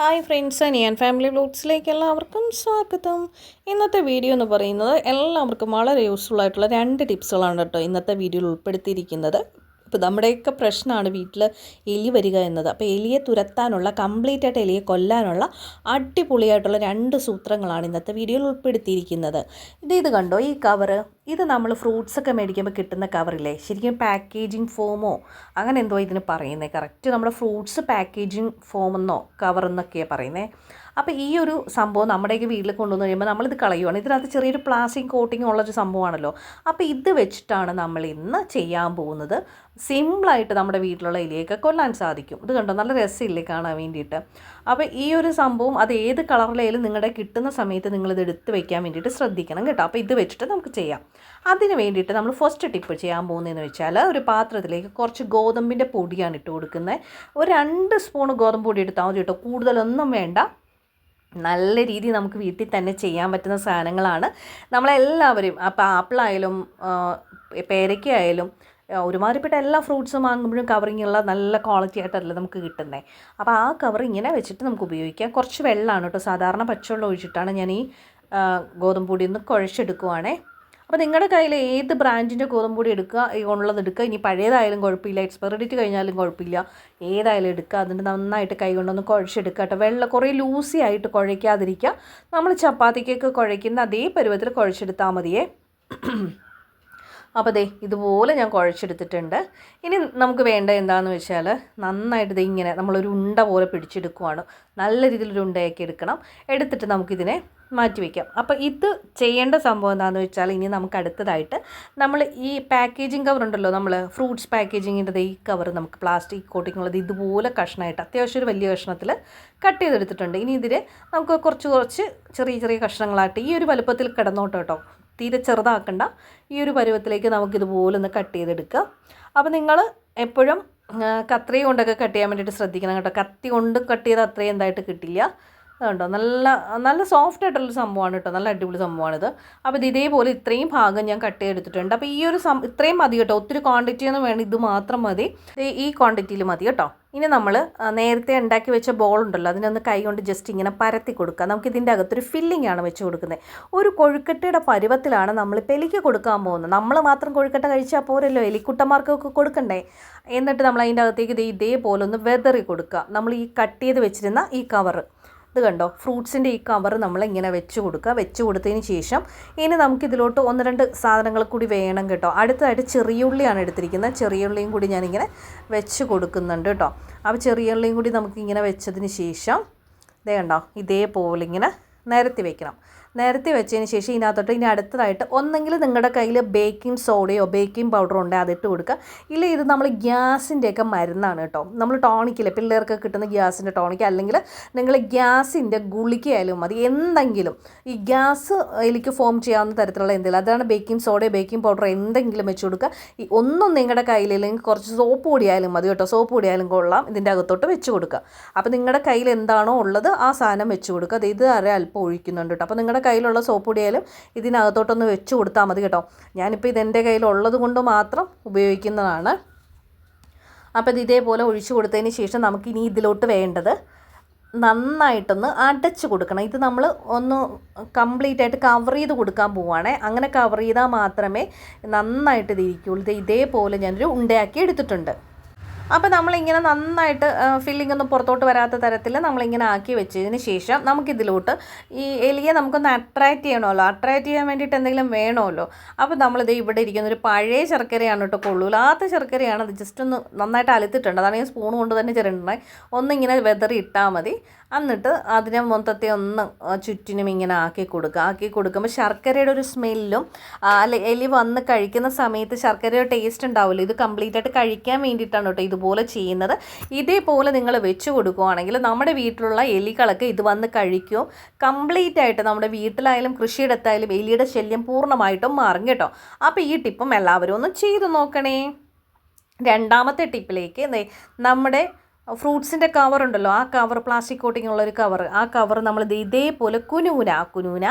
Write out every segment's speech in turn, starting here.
Hi friends ഞാൻ family വ്ലോഗ്സിലേക്ക് എല്ലാവർക്കും സ്വാഗതം. ഇന്നത്തെ വീഡിയോ എന്ന് പറയുന്നത് എല്ലാവർക്കും വളരെ യൂസ്ഫുൾ ആയിട്ടുള്ള രണ്ട് ടിപ്സുകളാണ് കേട്ടോ ഇന്നത്തെ വീഡിയോയിൽ ഉൾപ്പെടുത്തിയിരിക്കുന്നത്. ഇപ്പോൾ നമ്മുടെയൊക്കെ പ്രശ്നമാണ് വീട്ടിൽ എലി വരിക എന്നത്. അപ്പോൾ എലിയെ തുരത്താനുള്ള കംപ്ലീറ്റ് ആയിട്ട് എലിയെ കൊല്ലാനുള്ള അടിപൊളിയായിട്ടുള്ള രണ്ട് സൂത്രങ്ങളാണ് ഇന്നത്തെ വീഡിയോയിൽ ഉൾപ്പെടുത്തിയിരിക്കുന്നത്. ഇത് ഇത് കണ്ടോ? ഈ കവറ് ഇത് നമ്മൾ ഫ്രൂട്ട്സൊക്കെ മേടിക്കുമ്പോൾ കിട്ടുന്ന കവറില്ലേ? ശരിക്കും പാക്കേജിങ് ഫോമോ? അങ്ങനെ എന്തോ ഇതിന് പറയുന്നത് കറക്റ്റ് നമ്മുടെ ഫ്രൂട്ട്സ് പാക്കേജിങ് ഫോമെന്നോ കവറെന്നൊക്കെയാണ് പറയുന്നത് അപ്പോൾ ഈ ഒരു സംഭവം നമ്മുടെയൊക്കെ വീട്ടിൽ കൊണ്ടുവന്ന് കഴിയുമ്പോൾ നമ്മളിത് കളയുവാണ്. ഇതിനകത്ത് ചെറിയൊരു പ്ലാസ്റ്റിക് കോട്ടിങ് ഉള്ളൊരു സംഭവമാണല്ലോ. അപ്പോൾ ഇത് വെച്ചിട്ടാണ് നമ്മൾ ഇന്ന് ചെയ്യാൻ പോകുന്നത്. സിമ്പിളായിട്ട് നമ്മുടെ വീട്ടിലുള്ള ഇലയൊക്കെ കൊല്ലാൻ സാധിക്കും. ഇത് കണ്ടോ? നല്ല രസമില്ലേ കാണാൻ വേണ്ടിയിട്ട്. അപ്പോൾ ഈ ഒരു സംഭവം അത് ഏത് കളറിലായാലും നിങ്ങളുടെ കിട്ടുന്ന സമയത്ത് നിങ്ങളിത് എടുത്ത് വെക്കാൻ വേണ്ടിയിട്ട് ശ്രദ്ധിക്കണം കേട്ടോ. അപ്പോൾ ഇത് വെച്ചിട്ട് നമുക്ക് ചെയ്യാം. അതിന് വേണ്ടിയിട്ട് നമ്മൾ ഫസ്റ്റ് ടിപ്പ് ചെയ്യാൻ പോകുന്നതെന്ന് വെച്ചാൽ ഒരു പാത്രത്തിലേക്ക് കുറച്ച് ഗോതമ്പിന്റെ പൊടിയാണ് ഇട്ട് കൊടുക്കുന്നത്. ഒരു രണ്ട് സ്പൂൺ ഗോതമ്പ് പൊടി എടുത്താൽ മതി കേട്ടോ. കൂടുതലൊന്നും വേണ്ട. നല്ല രീതിയിൽ നമുക്ക് വീട്ടിൽ തന്നെ ചെയ്യാൻ പറ്റുന്ന സാധനങ്ങളാണ്. നമ്മളെല്ലാവരും അപ്പോൾ ആപ്പിളായാലും പേരയ്ക്കായാലും ഒരുമാതിരിപ്പെട്ട എല്ലാ ഫ്രൂട്ട്സും വാങ്ങുമ്പോഴും കവറിങ്ങുള്ള നല്ല ക്വാളിറ്റി ആയിട്ടല്ല നമുക്ക് കിട്ടുന്നത് അപ്പോൾ ആ കവർ ഇങ്ങനെ വെച്ചിട്ട് നമുക്ക് ഉപയോഗിക്കാം. കുറച്ച് വെള്ളമാണ് കേട്ടോ. സാധാരണ പച്ചവെള്ളം ഒഴിച്ചിട്ടാണ് ഞാൻ ഈ ഗോതമ്പൂടി പൊടി ഒന്ന് കുഴച്ചെടുക്കുവാണേ. അപ്പോൾ നിങ്ങളുടെ കയ്യിൽ ഏത് ബ്രാൻഡിന്റെ ഗോതമ്പൊടി എടുക്കുക ഉള്ളത് എടുക്കുക? ഇനി പഴയതായാലും കുഴപ്പമില്ല. എക്സ്പയറി ഡേറ്റ് കഴിഞ്ഞാലും കുഴപ്പമില്ല. ഏതായാലും എടുക്കുക. അതിന്റെ നന്നായിട്ട് കൈ കൊണ്ടൊന്ന് കുഴച്ചെടുക്കുക കേട്ടോ. വെള്ളം കുറേ ലൂസി ആയിട്ട് കുഴയ്ക്കാതിരിക്കുക. നമ്മൾ ചപ്പാത്തിക്കൊക്കെ കുഴയ്ക്കുന്ന അതേ പരുവത്തിൽ കുഴച്ചെടുത്താൽ മതിയേ. അപ്പോൾ ദേ ഇതുപോലെ ഞാൻ കുഴച്ചെടുത്തിട്ടുണ്ട്. ഇനി നമുക്ക് വേണ്ട എന്താണെന്ന് വെച്ചാൽ നന്നായിട്ട് ഇങ്ങനെ നമ്മളൊരു ഉണ്ട പോലെ പിടിച്ചെടുക്കുവാണ്. നല്ല രീതിയിലൊരു ഉണ്ടയാക്കി എടുക്കണം. എടുത്തിട്ട് നമുക്കിതിനെ മാറ്റി വയ്ക്കാം അപ്പോൾ ഇത് ചെയ്യേണ്ട സംഭവം എന്താണെന്ന് വെച്ചാൽ ഇനി നമുക്ക് അടുത്തതായിട്ട് നമ്മൾ ഈ പാക്കേജിങ് കവർ ഉണ്ടല്ലോ നമ്മൾ ഫ്രൂട്ട്സ് പാക്കേജിങ്ങിന്റെ ഈ കവർ നമുക്ക് പ്ലാസ്റ്റിക് കോട്ടിങ് ഉള്ളത് ഇതുപോലെ കഷ്ണമായിട്ട് അത്യാവശ്യം ഒരു വലിയ കഷ്ണത്തിൽ കട്ട് ചെയ്തെടുത്തിട്ടുണ്ട്. ഇനി ഇതിൽ നമുക്ക് കുറച്ച് കുറച്ച് ചെറിയ ചെറിയ കഷ്ണങ്ങളായിട്ട് ഈ ഒരു വലുപ്പത്തിൽ കിടന്നോട്ടോ കേട്ടോ. തീരെ ചെറുതാക്കണ്ട. ഈ ഒരു പരുവത്തിലേക്ക് നമുക്കിതുപോലെ ഒന്ന് കട്ട് ചെയ്തെടുക്കുക അപ്പോൾ നിങ്ങൾ എപ്പോഴും കത്രി കൊണ്ടൊക്കെ കട്ട് ചെയ്യാൻ വേണ്ടിയിട്ട് ശ്രദ്ധിക്കണം കേട്ടോ. കത്തി കൊണ്ട് കട്ട് ചെയ്ത് അത്രയും എന്തായിട്ട് കിട്ടില്ല. അതുണ്ടോ? നല്ല നല്ല സോഫ്റ്റ് ആയിട്ടുള്ള സംഭവമാണ് കേട്ടോ. നല്ല അടിപൊളി സംഭവമാണിത്. അപ്പോൾ ഇത് ഇതേപോലെ ഇത്രയും ഭാഗം ഞാൻ കട്ട് ചെയ്തെടുത്തിട്ടുണ്ട്. അപ്പോൾ ഈ ഒരു സം ഇത്രയും മതി കേട്ടോ. ഒത്തിരി ക്വാണ്ടിറ്റി ഒന്നും വേണം ഇത് മാത്രം മതി. ഈ ക്വാണ്ടിറ്റിയിൽ മതി കേട്ടോ. ഇനി നമ്മൾ നേരത്തെ ഉണ്ടാക്കി വെച്ച ബോൾ ഉണ്ടല്ലോ. അതിനൊന്ന് കൈ കൊണ്ട് ജസ്റ്റ് ഇങ്ങനെ പരത്തി കൊടുക്കുക. നമുക്ക് ഇതിന്റെ അകത്തൊരു ഫില്ലിംഗ് ആണ് വെച്ച് കൊടുക്കുന്നത്. ഒരു കൊഴുക്കട്ടയുടെ പരുവത്തിലാണ് നമ്മൾ എലിക്ക് കൊടുക്കാൻ പോകുന്നത്. നമ്മൾ മാത്രം കൊഴുക്കട്ട കഴിച്ചാൽ പോരല്ലോ. എലിക്കുട്ടന്മാർക്കൊക്കെ കൊടുക്കണ്ടേ? എന്നിട്ട് നമ്മൾ അതിന്റെ അകത്തേക്ക് ഇത് ഇതേപോലെ ഒന്ന് വെതറി കൊടുക്കുക. നമ്മൾ ഈ കട്ട് ചെയ്ത് വെച്ചിരുന്ന ഈ കവറ് ഇത് കണ്ടോ? ഫ്രൂട്ട്സിന്റെ ഈ കവർ നമ്മൾ ഇങ്ങനെ വെച്ച് കൊടുക്കുക. വെച്ച് കൊടുത്തതിന് ശേഷം ഇനി നമുക്കിതിലോട്ട് ഒന്ന് രണ്ട് സാധനങ്ങൾ കൂടി വേണം കേട്ടോ. അടുത്തതായിട്ട് ചെറിയുള്ളിയാണ് എടുത്തിരിക്കുന്നത്. ചെറിയുള്ളിയും കൂടി ഞാനിങ്ങനെ വെച്ച് കൊടുക്കുന്നുണ്ട് കേട്ടോ. അപ്പോൾ ചെറിയുള്ളിയും കൂടി നമുക്കിങ്ങനെ വെച്ചതിന് ശേഷം ഇതേ കണ്ടോ? ഇതേപോലെ ഇങ്ങനെ നിരത്തി വെക്കണം. നിരത്തി വെച്ചതിന് ശേഷം ഇതിനകത്തോട്ട് ഇനി അടുത്തതായിട്ട് ഒന്നെങ്കിൽ നിങ്ങളുടെ കയ്യിൽ ബേക്കിംഗ് സോഡയോ ബേക്കിംഗ് പൗഡറോ ഉണ്ടെങ്കിൽ അതിട്ട് കൊടുക്കുക. ഇല്ല ഇത് നമ്മൾ ഗ്യാസിന്റെയൊക്കെ മരുന്നാണ് കേട്ടോ. നമ്മൾ ടോണിക്കില്ല പിള്ളേർക്ക് കിട്ടുന്ന ഗ്യാസിന്റെ ടോണിക്ക് അല്ലെങ്കിൽ നിങ്ങൾ ഗ്യാസിന്റെ ഗുളികയായാലും മതി. എന്തെങ്കിലും ഈ ഗ്യാസ് എനിക്ക് ഫോം ചെയ്യാവുന്ന തരത്തിലുള്ള എന്തെങ്കിലും അതാണ് ബേക്കിംഗ് സോഡയോ ബേക്കിംഗ് പൗഡറോ എന്തെങ്കിലും വെച്ച് കൊടുക്കുക. ഈ ഒന്നും നിങ്ങളുടെ കയ്യിലില്ലെങ്കിൽ കുറച്ച് സോപ്പ് പൊടിയായാലും മതി കേട്ടോ. സോപ്പ് പൊടിയായാലും കൊള്ളാം. ഇതിന്റെ അകത്തോട്ട് വെച്ച് കൊടുക്കുക. അപ്പോൾ നിങ്ങളുടെ കയ്യിൽ എന്താണോ ഉള്ളത് ആ സാധനം വെച്ച് കൊടുക്കുക. അത് ഇത് അര അല്പം ഒഴിക്കുന്നുണ്ട് കേട്ടോ. അപ്പോൾ നിങ്ങളുടെ കയ്യിലുള്ള സോപ്പ് പൊടിയായാലും ഇതിനകത്തോട്ടൊന്ന് വെച്ച് കൊടുത്താൽ മതി കേട്ടോ. ഞാനിപ്പോൾ ഇതെന്റെ കയ്യിലുള്ളത് കൊണ്ട് മാത്രം ഉപയോഗിക്കുന്നതാണ്. അപ്പോൾ ഇത് ഇതേപോലെ ഒഴിച്ചു കൊടുത്തതിന് ശേഷം നമുക്ക് ഇനി ഇതിലോട്ട് വേണ്ടത് നന്നായിട്ടൊന്ന് അടച്ച് കൊടുക്കണം. ഇത് നമ്മൾ ഒന്ന് കംപ്ലീറ്റ് ആയിട്ട് കവർ ചെയ്ത് കൊടുക്കാൻ പോവുകയാണേ അങ്ങനെ കവർ ചെയ്താൽ മാത്രമേ നന്നായിട്ട് ഇത് ഇരിക്കുകയുള്ളൂ ഇത് ഇതേപോലെ ഞാനൊരു ഉണ്ടയാക്കി എടുത്തിട്ടുണ്ട്. അപ്പോൾ നമ്മളിങ്ങനെ നന്നായിട്ട് ഫില്ലിംഗ് ഒന്നും പുറത്തോട്ട് വരാത്ത തരത്തിൽ നമ്മളിങ്ങനെ ആക്കി വെച്ചതിന് ശേഷം നമുക്കിതിലോട്ട് ഈ എലിയെ നമുക്കൊന്ന് അട്രാക്റ്റ് ചെയ്യണമല്ലോ. അട്രാക്റ്റ് ചെയ്യാൻ വേണ്ടിയിട്ട് എന്തെങ്കിലും വേണമല്ലോ. അപ്പോൾ നമ്മളിത് ഇവിടെ ഇരിക്കുന്ന ഒരു പഴയ ശർക്കരയാണ് കേട്ടോ കൊള്ളൂലാത്ത ശർക്കരയാണ്. അത് ജസ്റ്റ് ഒന്ന് നന്നായിട്ട് അലുത്തിട്ടുണ്ട്. അതാണ് ഞാൻ സ്പൂൺ കൊണ്ട് തന്നെ ചെറുണ്ടായി ഒന്നിങ്ങനെ വെതറി ഇട്ടാൽ മതി. എന്നിട്ട് അതിനെ മൊത്തത്തെ ഒന്ന് ചുറ്റിനും ഇങ്ങനെ ആക്കി കൊടുക്കുക. ആക്കി കൊടുക്കുമ്പോൾ ശർക്കരയുടെ ഒരു സ്മെല്ലും അല്ല എലി വന്ന് കഴിക്കുന്ന സമയത്ത് ശർക്കരയുടെ ടേസ്റ്റ് ഉണ്ടാവില്ല ഇത് കംപ്ലീറ്റ് ആയിട്ട് കഴിക്കാൻ വേണ്ടിയിട്ടാണ് കേട്ടോ ഇതുപോലെ ചെയ്യുന്നത്. ഇതേപോലെ നിങ്ങൾ വെച്ച് കൊടുക്കുകയാണെങ്കിൽ നമ്മുടെ വീട്ടിലുള്ള എലികളൊക്കെ ഇത് വന്ന് കഴിക്കും. കംപ്ലീറ്റ് ആയിട്ട് നമ്മുടെ വീട്ടിലായാലും കൃഷിയിടത്തായാലും എലിയുടെ ശല്യം പൂർണമായിട്ടും മാറും കേട്ടോ. അപ്പോൾ ഈ ടിപ്പും എല്ലാവരും ഒന്ന് ചെയ്തു നോക്കണേ. രണ്ടാമത്തെ ടിപ്പിലേക്ക് നമ്മുടെ ഫ്രൂട്ട്സിന്റെ കവർ ഉണ്ടല്ലോ ആ കവർ പ്ലാസ്റ്റിക് കോട്ടിംഗ് ഉള്ളൊരു കവർ ആ കവർ നമ്മൾ ഇതേപോലെ കുനൂന കുനൂന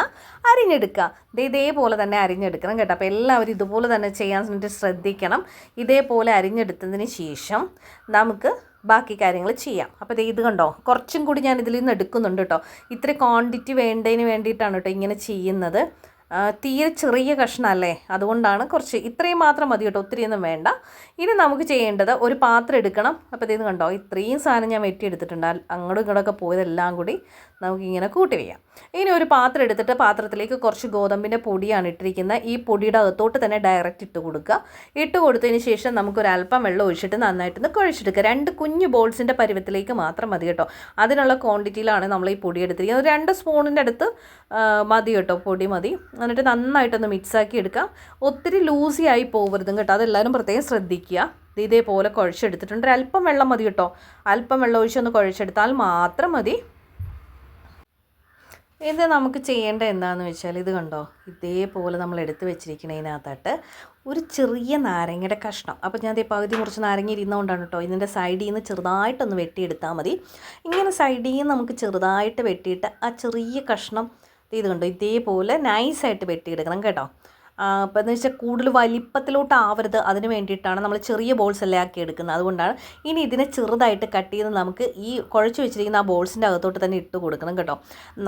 അരിഞ്ഞെടുക്കുക. ഇത് ഇതേപോലെ തന്നെ അരിഞ്ഞെടുക്കണം കേട്ടോ. അപ്പോൾ എല്ലാവരും ഇതുപോലെ തന്നെ ചെയ്യാൻ വേണ്ടി ശ്രദ്ധിക്കണം. ഇതേപോലെ അരിഞ്ഞെടുത്തതിന് ശേഷം നമുക്ക് ബാക്കി കാര്യങ്ങൾ ചെയ്യാം. അപ്പോൾ ഇത് കണ്ടോ? കുറച്ചും കൂടി ഞാൻ ഇതിൽ നിന്ന് എടുക്കുന്നുണ്ട് കേട്ടോ. ഇത്ര ക്വാണ്ടിറ്റി വേണ്ടതിന് വേണ്ടിയിട്ടാണ് കേട്ടോ ഇങ്ങനെ ചെയ്യുന്നത്. തീരെ ചെറിയ കഷ്ണമല്ലേ? അതുകൊണ്ടാണ് കുറച്ച് ഇത്രയും മാത്രം മതി കേട്ടോ ഒത്തിരിയൊന്നും വേണ്ട. ഇനി നമുക്ക് ചെയ്യേണ്ടത് ഒരു പാത്രം എടുക്കണം. അപ്പോൾ ഇത് കണ്ടോ ഇത്രയും സാധനം ഞാൻ വെട്ടിയെടുത്തിട്ടുണ്ട്. അങ്ങോട്ടും ഇങ്ങോട്ടൊക്കെ പോയതെല്ലാം കൂടി നമുക്കിങ്ങനെ കൂട്ടി വയ്ക്കാം ഇനി ഒരു പാത്രം എടുത്തിട്ട് പാത്രത്തിലേക്ക് കുറച്ച് ഗോതമ്പിന്റെ പൊടിയാണ് ഇട്ടിരിക്കുന്നത്. ഈ പൊടിയുടെ അകത്തോട്ട് തന്നെ ഡയറക്റ്റ് ഇട്ട് കൊടുക്കുക. ഇട്ട് കൊടുത്തതിന് ശേഷം നമുക്കൊരു അല്പം വെള്ളം ഒഴിച്ചിട്ട് നന്നായിട്ടൊന്ന് കുഴച്ചെടുക്കുക. രണ്ട് കുഞ്ഞു ബോൾസിന്റെ പരുവത്തിലേക്ക് മാത്രം മതി കേട്ടോ. അതിനുള്ള ക്വാണ്ടിറ്റിയിലാണ് നമ്മൾ ഈ പൊടി എടുത്തിരിക്കുന്നത്. രണ്ട് സ്പൂണിന്റെ അടുത്ത് മതി കേട്ടോ പൊടി മതി. എന്നിട്ട് നന്നായിട്ടൊന്ന് മിക്സാക്കി എടുക്കാം. ഒത്തിരി ലൂസി ആയി പോകരുതും കേട്ടോ. അതെല്ലാവരും പ്രത്യേകം ശ്രദ്ധിക്കുക. ഇത് ഇതേപോലെ കുഴച്ചെടുത്തിട്ടുണ്ട്. അല്പം വെള്ളം മതി കേട്ടോ. അല്പം വെള്ളം ഒഴിച്ചൊന്ന് കുഴച്ചെടുത്താൽ മാത്രം മതി. ഇത് നമുക്ക് ചെയ്യേണ്ട എന്താണെന്ന് വെച്ചാൽ ഇത് കണ്ടോ? ഇതേപോലെ നമ്മൾ എടുത്ത് വെച്ചിരിക്കുന്നതിനകത്തായിട്ട് ഒരു ചെറിയ നാരങ്ങയുടെ കഷ്ണം. അപ്പോൾ ഞാൻ പകുതി മുറിച്ച് നാരങ്ങ ഇരുന്നുകൊണ്ടാണ് കേട്ടോ. ഇതിന്റെ സൈഡിൽ നിന്ന് ചെറുതായിട്ടൊന്ന് വെട്ടിയെടുത്താൽ മതി. ഇങ്ങനെ സൈഡിൽ നിന്ന് നമുക്ക് ചെറുതായിട്ട് വെട്ടിയിട്ട് ആ ചെറിയ കഷ്ണം ഇത് കണ്ടോ ഇതേപോലെ നൈസായിട്ട് വെട്ടിയെടുക്കണം കേട്ടോ. അപ്പോൾ എന്ന് വെച്ചാൽ കൂടുതൽ വലിപ്പത്തിലോട്ട് ആവരുത്. അതിന് വേണ്ടിയിട്ടാണ് നമ്മൾ ചെറിയ ബോൾസ് എല്ലാം ആക്കി എടുക്കുന്നത്. അതുകൊണ്ടാണ് ഇനി ഇതിനെ ചെറുതായിട്ട് കട്ട് ചെയ്ത് നമുക്ക് ഈ കുഴച്ച് വെച്ചിരിക്കുന്ന ആ ബോൾസിന്റെ അകത്തോട്ട് തന്നെ ഇട്ട് കൊടുക്കണം കേട്ടോ.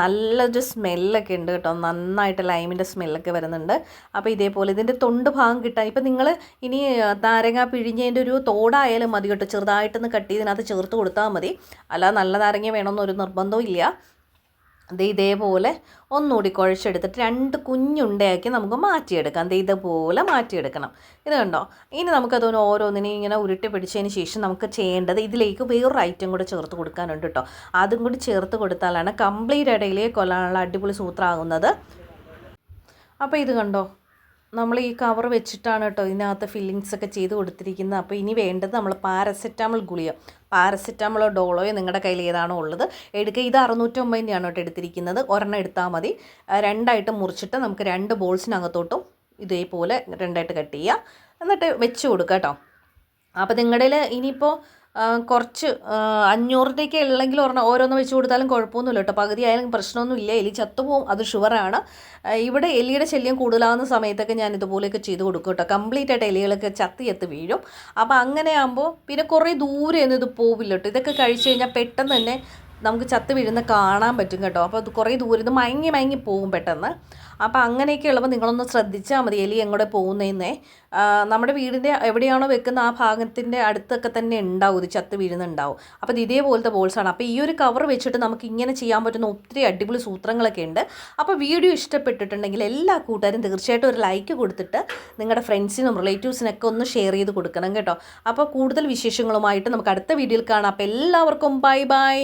നല്ലൊരു സ്മെല്ലൊക്കെ ഉണ്ട് കേട്ടോ. നന്നായിട്ട് ലൈമിന്റെ സ്മെല്ലൊക്കെ വരുന്നുണ്ട്. അപ്പോൾ ഇതേപോലെ ഇതിന്റെ തൊണ്ട് ഭാഗം കിട്ടാൻ ഇപ്പം നിങ്ങൾ ഇനി നാരങ്ങ പിഴിഞ്ഞതിന്റെ ഒരു തോടായാലും മതി കേട്ടോ. ചെറുതായിട്ടൊന്ന് കട്ട് ചെയ്തതിനകത്ത് ചേർത്ത് കൊടുത്താൽ മതി. അല്ലാതെ നല്ല നാരങ്ങ വേണമെന്നൊരു നിർബന്ധവും ഇല്ല. ദേ ഇതേപോലെ ഒന്നുകൂടി കുഴച്ചെടുത്തിട്ട് രണ്ട് കുഞ്ഞുണ്ടയാക്കി നമുക്ക് മാറ്റിയെടുക്കാം. ദേ ഇതുപോലെ മാറ്റിയെടുക്കണം. ഇത് കണ്ടോ? ഇനി നമുക്കതൊന്ന് ഓരോന്നിനെയും ഇങ്ങനെ ഉരുട്ടി പിടിച്ചതിന് ശേഷം നമുക്ക് ചെയ്യേണ്ടത് ഇതിലേക്ക് വേറൊരു ഐറ്റം കൂടെ ചേർത്ത് കൊടുക്കാനുണ്ട് കേട്ടോ. അതും കൂടി ചേർത്ത് കൊടുത്താലാണ് കംപ്ലീറ്റ് ഇടയിലേക്ക് കൊല്ലാനുള്ള അടിപൊളി സൂത്രമാകുന്നത് അപ്പോൾ ഇത് കണ്ടോ? നമ്മൾ ഈ കവർ വെച്ചിട്ടാണ് കേട്ടോ ഇതിനകത്ത് ഫില്ലിങ്സ് ഒക്കെ ചെയ്ത് കൊടുത്തിരിക്കുന്നത്. അപ്പോൾ ഇനി വേണ്ടത് നമ്മൾ പാരസെറ്റാമോൾ ഗുളിയോ പാരസെറ്റാമോളോ ഡോളോയോ നിങ്ങളുടെ കയ്യിൽ ഏതാണോ ഉള്ളത്. എടുക്കുക ഇത് അറുന്നൂറ്റൊമ്പതിന്റെയാണ് കേട്ടോ എടുത്തിരിക്കുന്നത്. ഒരെണ്ണം എടുത്താൽ മതി. രണ്ടായിട്ട് മുറിച്ചിട്ട് നമുക്ക് രണ്ട് ബോൾസിനകത്തോട്ടും ഇതേപോലെ രണ്ടായിട്ട് കട്ട് ചെയ്യുക എന്നിട്ട് വെച്ച് കൊടുക്കുക കേട്ടോ അപ്പോൾ നിങ്ങളുടെ ഇനിയിപ്പോൾ കുറച്ച് അഞ്ഞൂറിന്റെയൊക്കെ ഉള്ളെങ്കിൽ ഒരെണ്ണം ഓരോന്ന് വെച്ച് കൊടുത്താലും കുഴപ്പമൊന്നുമില്ല കേട്ടോ. പകുതി ആയാലും പ്രശ്നമൊന്നുമില്ല എലി ചത്തുപോകും അത് ഷുവറാണ് ഇവിടെ എലിയുടെ ശല്യം കൂടുതലാവുന്ന സമയത്തൊക്കെ ഞാൻ ഇതുപോലെയൊക്കെ ചെയ്ത് കൊടുക്കും കേട്ടോ. കംപ്ലീറ്റ് ആയിട്ട് എലികളൊക്കെ ചത്തി ചത്ത് വീഴും. അപ്പോൾ അങ്ങനെ ആകുമ്പോൾ പിന്നെ കുറേ ദൂരെ ഒന്നും ഇത് പോവില്ല കേട്ടോ. ഇതൊക്കെ കഴിച്ച് കഴിഞ്ഞാൽ പെട്ടെന്ന് തന്നെ നമുക്ക് ചത്ത് വീഴുന്ന കാണാൻ പറ്റും കേട്ടോ. അപ്പോൾ അത് കുറേ ദൂരം ഇത് മയങ്ങി മയങ്ങി പോകും പെട്ടെന്ന്. അപ്പോൾ അങ്ങനെയൊക്കെ ഉള്ളപ്പോൾ നിങ്ങളൊന്ന് ശ്രദ്ധിച്ചാൽ മതി. എലി എങ്ങോട്ട് പോകുന്നതെന്നേ നമ്മുടെ വീടിന്റെ എവിടെയാണോ വെക്കുന്ന ആ ഭാഗത്തിന്റെ അടുത്തൊക്കെ തന്നെ ഉണ്ടാവും. ഇത് ചത്ത് വീഴുന്നുണ്ടാവും. അപ്പോൾ ഇത് ഇതേപോലത്തെ ബോൾസാണ് അപ്പോൾ ഈ ഒരു കവർ വെച്ചിട്ട് നമുക്ക് ഇങ്ങനെ ചെയ്യാൻ പറ്റുന്ന ഒത്തിരി അടിപൊളി സൂത്രങ്ങളൊക്കെ ഉണ്ട്. അപ്പോൾ വീഡിയോ ഇഷ്ടപ്പെട്ടിട്ടുണ്ടെങ്കിൽ എല്ലാ കൂട്ടുകാരും തീർച്ചയായിട്ടും ഒരു ലൈക്ക് കൊടുത്തിട്ട് നിങ്ങളുടെ ഫ്രണ്ട്സിനും റിലേറ്റീവ്സിനൊക്കെ ഒന്ന് ഷെയർ ചെയ്ത് കൊടുക്കണം കേട്ടോ. അപ്പോൾ കൂടുതൽ വിശേഷങ്ങളുമായിട്ട് നമുക്ക് അടുത്ത വീഡിയോയിൽ കാണാം. അപ്പോൾ എല്ലാവർക്കും ബൈ ബൈ